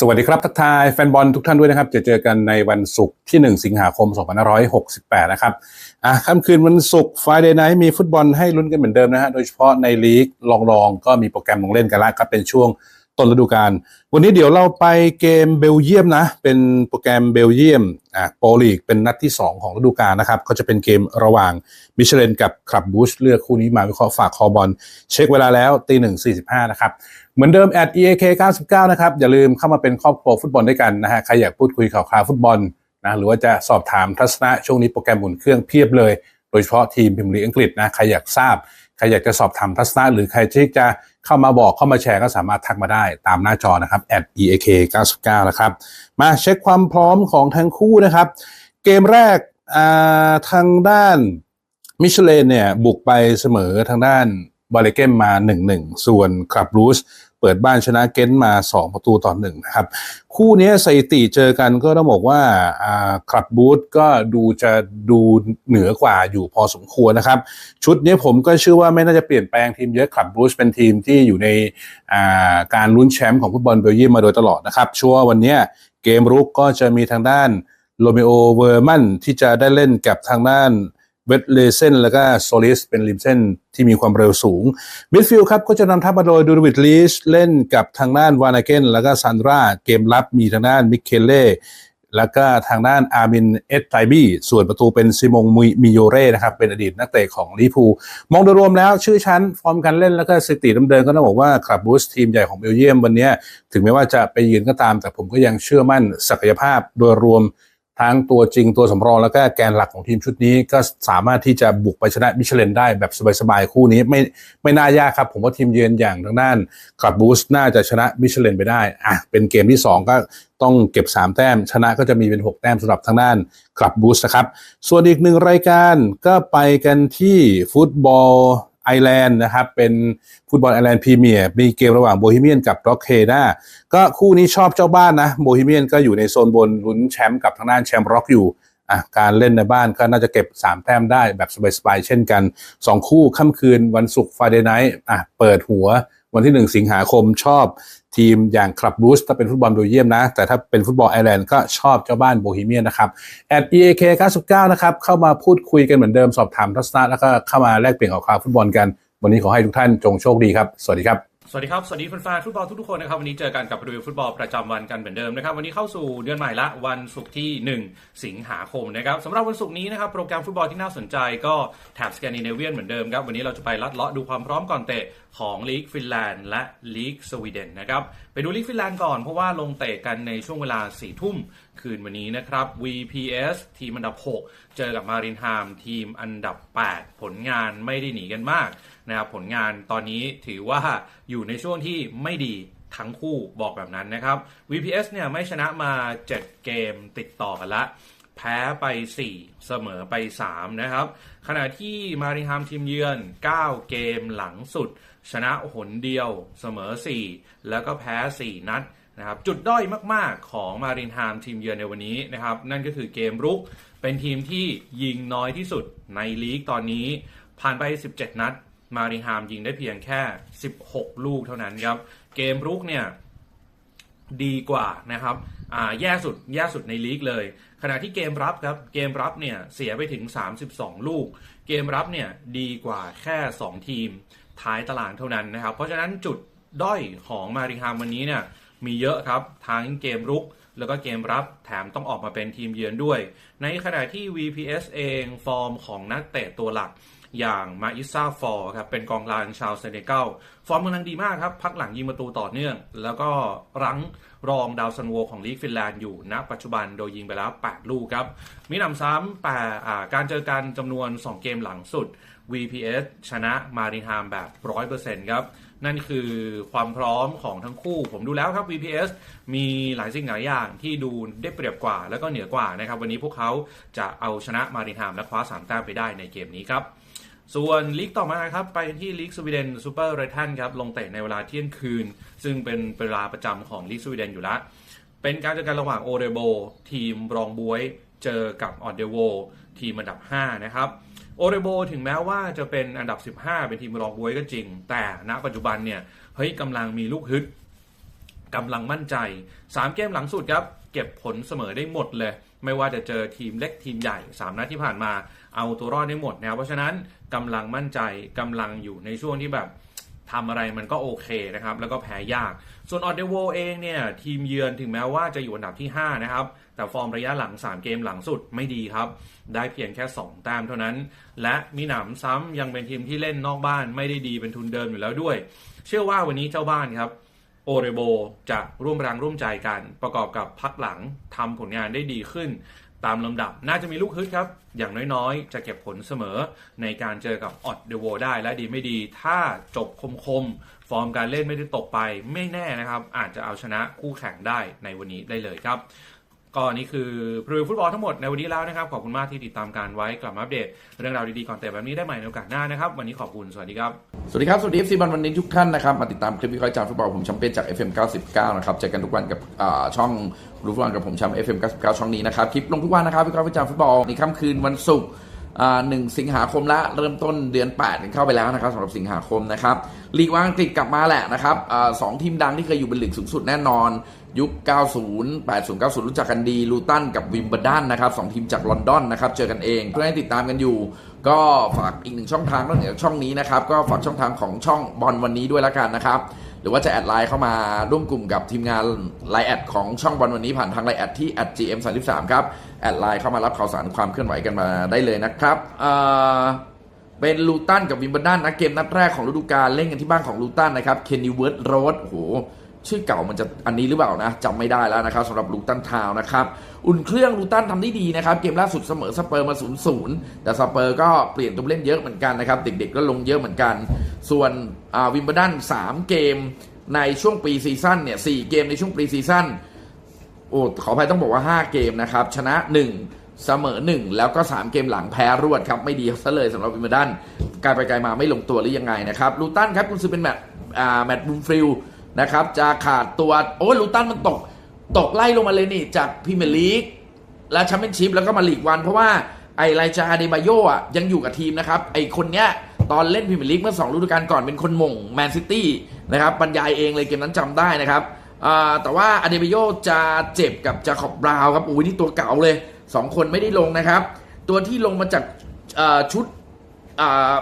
สวัสดีครับทักทายแฟนบอลทุกท่านด้วยนะครับ จะเจอกันในวันศุกร์ที่ 1 สิงหาคม 2568 นะครับอะค่ำคืนวันศุกร์ Friday Night มีฟุตบอลให้ลุ้นกันเหมือนเดิมนะฮะ โดยเฉพาะในลีกลองๆ ก็มีโปรแกรมลงเล่นกันแล้วครับเป็นช่วง ต้นฤดูกาลวันนี้เดี๋ยวเราไปเกมเบลเยียมนะ เป็นโปรแกรมเบลเยียมอะโปรลีกเป็นนัดที่ 2 ของฤดูกาลนะครับ ก็จะเป็นเกมระหว่างมิชเลนกับคลับบูชเลือกคู่นี้มาวิเคราะห์ฝากคอบอล เช็คเวลาแล้วตีหนึ่งสี่สิบห้านะครับ เหมือนเดิม at eak 99นะครับ อย่าลืมเข้ามาเป็นครอบครัวฟุตบอลด้วยกันนะฮะใครอยากพูดคุยข่าวคราวฟุตบอลนะหรือว่าจะสอบถามทัศนะช่วงนี้โปรแกรมหมุนเครื่องเพียบเลย โดยเฉพาะทีมพิมลีอังกฤษนะใครอยากทราบ ใครอยากจะสอบถามทัศนะ หรือใครที่จะเข้ามาบอกเข้ามาแชร์ก็สามารถทักมาได้ตามหน้าจอนะครับ eak 99นะครับ มาเช็คความพร้อมของทั้งคู่นะครับ เกมแรกทางด้านมิชเลนเนี่ยบุกไปเสมอทางด้านบาเลเกมมา 1-1 ส่วนคลับรูส เปิดบ้านชนะเก้นมา 2 ประตูต่อหนึ่งนะครับ คู่นี้สถิติเจอกันก็ต้องบอกว่าคลับบูธก็ดูจะดูเหนือกว่าอยู่พอสมควรนะครับ ชุดนี้ผมก็เชื่อว่าไม่น่าจะเปลี่ยนแปลงทีมเยอะคลับบูธเป็นทีมที่อยู่ในการลุ้นแชมป์ของฟุตบอลเบลเยียมมาโดยตลอดนะครับชัวร์วันนี้เกมรุกก็จะมีทางด้านโรเมโอเวอร์มันที่จะได้เล่นกับทางด้าน เวทเลเซนแล้วก็โซลิสเป็นริมเส้นที่มีความเร็วสูงมิดฟิลด์ครับก็จะนำทัพมาโดยดูดวิดลีชเล่นกับทางด้านวานาเกนแล้วก็ซันดราเกมรับมีทางด้านมิเคเล่แล้วก็ทางด้านอาร์มินเอสไทบี้ส่วนประตูเป็นซิมงมิโยเร่นะครับ เป็นอดีตนักเตะของลิพูมองโดยรวมแล้วชื่อชั้น ฟอร์มการเล่นแล้วก็สติดำเดินก็ต้องบอกว่าคลับบูสทีมใหญ่ของเบลเยียมวันนี้ ถึงแม้ว่าจะไปยืนก็ตาม แต่ผมก็ยังเชื่อมั่นศักยภาพโดยรวม ทั้งตัวจริงตัวสำรองแล้วก็แกนหลักของทีมชุดนี้ ก็สามารถที่จะบุกไปชนะมิชเลนได้แบบสบายๆคู่นี้ไม่ไม่น่ายากครับ ผมว่าทีมเยือนอย่างทางด้านคลับบูสน่าจะชนะมิชเลนไปได้อะเป็นเกมที่ 2 ก็ต้องเก็บ 3 แต้ม ชนะก็จะมีเป็น 6 แต้มสำหรับทางด้านคลับบูสนะครับ ส่วนอีกหนึ่งรายการก็ไปกันที่ฟุตบอล ไอแลนด์นะครับ เป็นฟุตบอลไอแลนด์พรีเมียร์มีเกมระหว่างโบฮีเมียนกับร็อกเคนาก็คู่นี้ชอบเจ้าบ้านนะโบฮีเมียนก็อยู่ในโซนบนลุ้นแชมป์กับทางด้านแชมป์ร็อกอยู่อะการเล่นในบ้านก็น่าจะเก็บ 3 แต้มได้แบบสบายๆเช่นกัน 2 คู่ค่ำคืนวันศุกร์ฟ r า d a y ไนท์อะเปิดหัววันที่ 1 สิงหาคมชอบ ทีมอย่างคลับบูสถ้าเป็นฟุตบอลเบลเยียมนะ แต่ถ้าเป็นฟุตบอลไอร์แลนด์ก็ชอบเจ้าบ้านโบฮีเมียนนะครับแอด EAK 99นะครับ เข้ามาพูดคุยกันเหมือนเดิมสอบถามทัศนะแล้วก็เข้ามาแลกเปลี่ยนข่าวคราวฟุตบอลกัน วันนี้ขอให้ทุกท่านจงโชคดีครับ สวัสดีครับสวัสดีครับ สวัสดีแฟนๆฟุตบอลทุกๆคนนะครับวันนี้เจอกันกับรีวิวฟุตบอลประจำวันกันเหมือนเดิมนะครับวันนี้เข้าสู่เดือนใหม่ละวันศุกร์ที่ 1 สิงหาคมนะครับสำหรับวันศุกร์นี้นะครับโปรแกรมฟุตบอลที่น่าสนใจก็แถบสแกนดิเนเวียนเหมือนเดิมครับวันนี้เราจะไปลัดเลาะดูความพร้อมก่อนเตะ ของลีกฟินแลนด์และลีกสวีเดนนะครับ ไปดูลีกฟินแลนด์ก่อนเพราะว่าลงเตะกันในช่วงเวลา4ี่ทุ่มคืนวันนี้นะครับ VPS ทีมอันดับ 6 เจอกับมารินฮามทีมอันดับ 8 ผลงานไม่ได้หนีกันมากนะครับผลงานตอนนี้ถือว่าอยู่ในช่วงที่ไม่ดีทั้งคู่บอกแบบนั้นนะครับ VPS เนี่ยไม่ชนะมา 7 เกมติดต่อกันละ แพ้ไป 4 เสมอไป 3 นะครับ ขณะที่มาริฮามทีมเยือน 9 เกมหลังสุด ชนะหนเดียวเสมอ 4 แล้วก็แพ้ 4 นัดนะครับจุดด้อยมาก ๆ ของมารินฮามทีมเยือนในวันนี้นะครับ นั่นก็คือเกมรุกเป็นทีมที่ยิงน้อยที่สุดในลีกตอนนี้ ผ่านไป 17 นัด มาริฮามยิงได้เพียงแค่ 16 ลูกเท่านั้นครับ เกมรุกเนี่ยดีกว่านะครับอ่าแย่สุดแย่สุดในลีกเลย ขณะที่เกมรับครับเกมรับเนี่ยเสียไปถึง 32 ลูก เกมรับเนี่ยดีกว่าแค่ 2 ทีม ท้ายตารางเท่านั้นนะครับ เพราะฉะนั้นจุดด้อยของมาริฮามวันนี้เนี่ยมีเยอะครับทั้งเกมรุก แล้วก็เกมรับแถมต้องออกมาเป็นทีมเยือนด้วย ในขณะที่ VPS เองฟอร์มของนักเตะตัวหลักอย่างมาอิซาฟอร์ครับเป็นกองกลางชาวเซเนกัลฟอร์มกำลังดีมากครับ พักหลังยิงประตูต่อเนื่อง แล้วก็รั้งรองดาวซันโวของลีกฟินแลนด์อยู่ณปัจจุบันโดยยิงไปแล้ว 8 ลูกครับ มีนำซ้ำแต่การเจอกันจำนวน 2 เกมหลังสุด VPS ชนะมาริฮามแบบ 100%ครับ นั่นคือความพร้อมของทั้งคู่ ผมดูแล้วครับ VPS มีหลายสิ่งหลายอย่างที่ดูได้เปรียบกว่า แล้วก็เหนือกว่านะครับ วันนี้พวกเขาจะเอาชนะมาริฮามและคว้า 3 แต้มไปได้ในเกมนี้ครับ ส่วนลีกต่อมาครับ ไปที่ลีกสวีเดนซูเปอร์ไรทันครับ ลงเตะในเวลาเที่ยงคืน ซึ่งเป็นเวลาประจำของลีกสวีเดนอยู่แล้วเป็นการเจอกันระหว่างโอเรโบทีมรองบวยเจอกับออเดโวทีมอันดับ 5 นะครับ โอเรโบถึงแม้ว่าจะเป็นอันดับ 15 เป็นทีมรองบวยก็จริง แต่ณปัจจุบันเนี่ยเฮ้ยกำลังมีลูกฮึดกำลังมั่นใจ 3 เกมหลังสุดครับ เก็บผลเสมอได้หมดเลย ไม่ว่าจะเจอทีมเล็กทีมใหญ่ 3นัดที่ผ่านมาเอาตัวรอดได้หมดนะเพราะฉะนั้นกำลังมั่นใจกำลังอยู่ในช่วงที่แบบ ทำอะไรมันก็โอเคนะครับ แล้วก็แพ้ยาก ส่วนออเดโวเองเนี่ย ทีมเยือนถึงแม้ว่าจะอยู่อันดับที่ 5 นะครับ แต่ฟอร์มระยะหลัง 3 เกมหลังสุดไม่ดีครับ ได้เพียงแค่ 2 แต้มเท่านั้น และมีหนำซ้ำยังเป็นทีมที่เล่นนอกบ้านไม่ได้ดีเป็นทุนเดิมอยู่แล้วด้วย เชื่อว่าวันนี้เจ้าบ้านครับโอเรโบจะร่วมแรงร่วมใจกัน ประกอบกับพักหลังทำผลงานได้ดีขึ้น ตามลำดับ น่าจะมีลูกฮึดครับ อย่างน้อยๆ จะเก็บผลเสมอในการเจอกับออดเดโวได้และดีไม่ดี ถ้าจบคมๆ ฟอร์มการเล่นไม่ได้ตกไปไม่แน่นะครับ อาจจะเอาชนะคู่แข่งได้ในวันนี้ได้เลยครับ ก็นี่คือพรีวิวฟุตบอลทั้งหมดในวันนี้แล้วนะครับ ขอบคุณมากที่ติดตามการไว้กลับมาอัปเดต เรื่องราวดีๆก่อนเตะแบบนี้ได้ใหม่ในโอกาสหน้านะครับ วันนี้ขอบคุณ สวัสดีครับ สวัสดีครับ สวัสดีเอฟซีบอลวันนี้ทุกท่านนะครับ มาติดตามคลิปวิเคราะห์จากฟุตบอลผมแชมเปี้ยนจาก FM 99 นะครับเจอกันทุกวันกับช่องรู้ฟุตบอลกับผมแชมป์ FM 99 ช่องนี้นะครับคลิปลงทุกวันนะครับวิเคราะห์วิจารฟุตบอลในค่ำคืนวันศุกร์ หนึ่งสิงหาคมละเริ่มต้นเดือน8กันเข้าไปแล้วนะครับสำหรับสิงหาคมนะครับลีกวางอังกฤษกลับมาแหละนะครับอสองทีมดังที่เคยอยู่เป็นลีกสูงสุดแน่นอน ยุค 90 80 90 รู้จักกันดีลูตันกับวิมเบอร์ดันนะครับสองทีมจากลอนดอนนะครับเจอกันเองเพื่อให้ติดตามกันอยู่ ก็ฝากอีกหนึ่งช่องทางนอกเหนือจากช่องนี้นะครับก็ฝากช่องทางของช่องบอลวันนี้ด้วยละกันนะครับ หรือว่าจะแอดไลน์เข้ามาร่วมกลุ่มกับทีมงานไลน์แอดของช่องบอลวันนี้ผ่านทางไลน์แอดที่ @gm33 ครับ แอดไลน์เข้ามารับข่าวสารความเคลื่อนไหวกันมาได้เลยนะครับเออเป็นลูตันกับวิมเบิลดันนะเกมนัดแรกของฤดูกาลเล่นกันที่บ้านของลูตันนะครับเคนนีเวิร์ดโรดโอ้โห ชื่อเก่ามันจะอันนี้หรือเปล่านะจำไม่ได้แล้วนะครับสำหรับลูตันทาวนะครับ อุ่นเครื่องลูตันทำได้ดีนะครับ เกมล่าสุดเสมอสเปอร์มา0-0แต่สเปอร์ก็เปลี่ยนตัวเล่นเยอะเหมือนกันนะครับ เด็กๆก็ลงเยอะเหมือนกัน ส่วนวิมเบลดัน3 เกมในช่วงปีซีซั่นเนี่ย4เกมในช่วงปีซีซั่นโอ้ขออภัยต้องบอกว่า 5 เกมนะครับ ชนะ 1 เสมอ 1 แล้วก็ 3 เกมหลังแพ้รวดครับไม่ดีซะเลยสำหรับวิมเบลดันกลายไปไกลมาไม่ลงตัวหรือยังไงนะครับลูตันครับคุณซื้อเป็นแมตช์แมตช์บูมฟิล นะครับ จะขาดตัวโอ้ลูตันมันตก ตกไล่ลงมาเลยนี่ จากพรีเมียร์ลีกและแชมเปี้ยนชิพแล้วก็มาลีกวัน เพราะว่าไอไลจาอาเดบาโยอะยังอยู่กับทีมนะครับ ไอคนเนี้ยตอนเล่นพรีเมียร์ลีกเมื่อ2ฤดูกาลก่อนเป็นคนมงแมนซิตี้นะครับบรรยายเองเลยเกมนั้นจำได้นะครับแต่ว่าอาเดบาโยจะเจ็บกับจาคอบบราวน์ครับโอ้ยนี่ตัวเก่าเลย 2 คนไม่ได้ลงนะครับ ตัวที่ลงมาจากชุด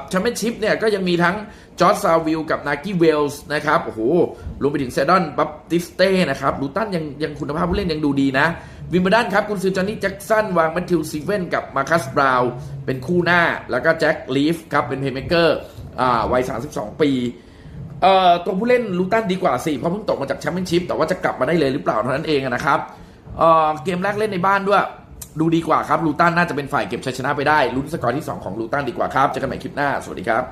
แชมเปี้ยนชิพเนี่ยก็ยังมีทั้งจอร์จซาวิลกับนากี้เวลส์นะครับโอ้โหรวมไปถึงเซดอนบัปติสเต้นะครับลูตันยังยังคุณภาพผู้เล่นยังดูดีนะ วิมเบลดันครับคุณซือจอห์นนี่แจ็คสันวางแมทธิวซีเว่นกับมาคัสบราวน์เป็นคู่หน้า แล้วก็แจ็คลีฟครับเป็นเพย์เมเกอร์อ่าวัย 32 ปีเอ่อตัวผู้เล่นลูตันดีกว่าสิเพราะเพิ่งตกมาจากแชมเปี้ยนชิพแต่ว่าจะกลับมาได้เลยหรือเปล่าเท่านั้นเองนะครับเอ่อเกมแรกเล่นในบ้านด้วย ดูดีกว่าครับลูตันน่าจะเป็นฝ่ายเก็บชัยชนะไปได้ลุ้นสกอร์ที่ 2 ของลูตันดีกว่าครับเจอกันใหม่คลิปหน้า สวัสดีครับ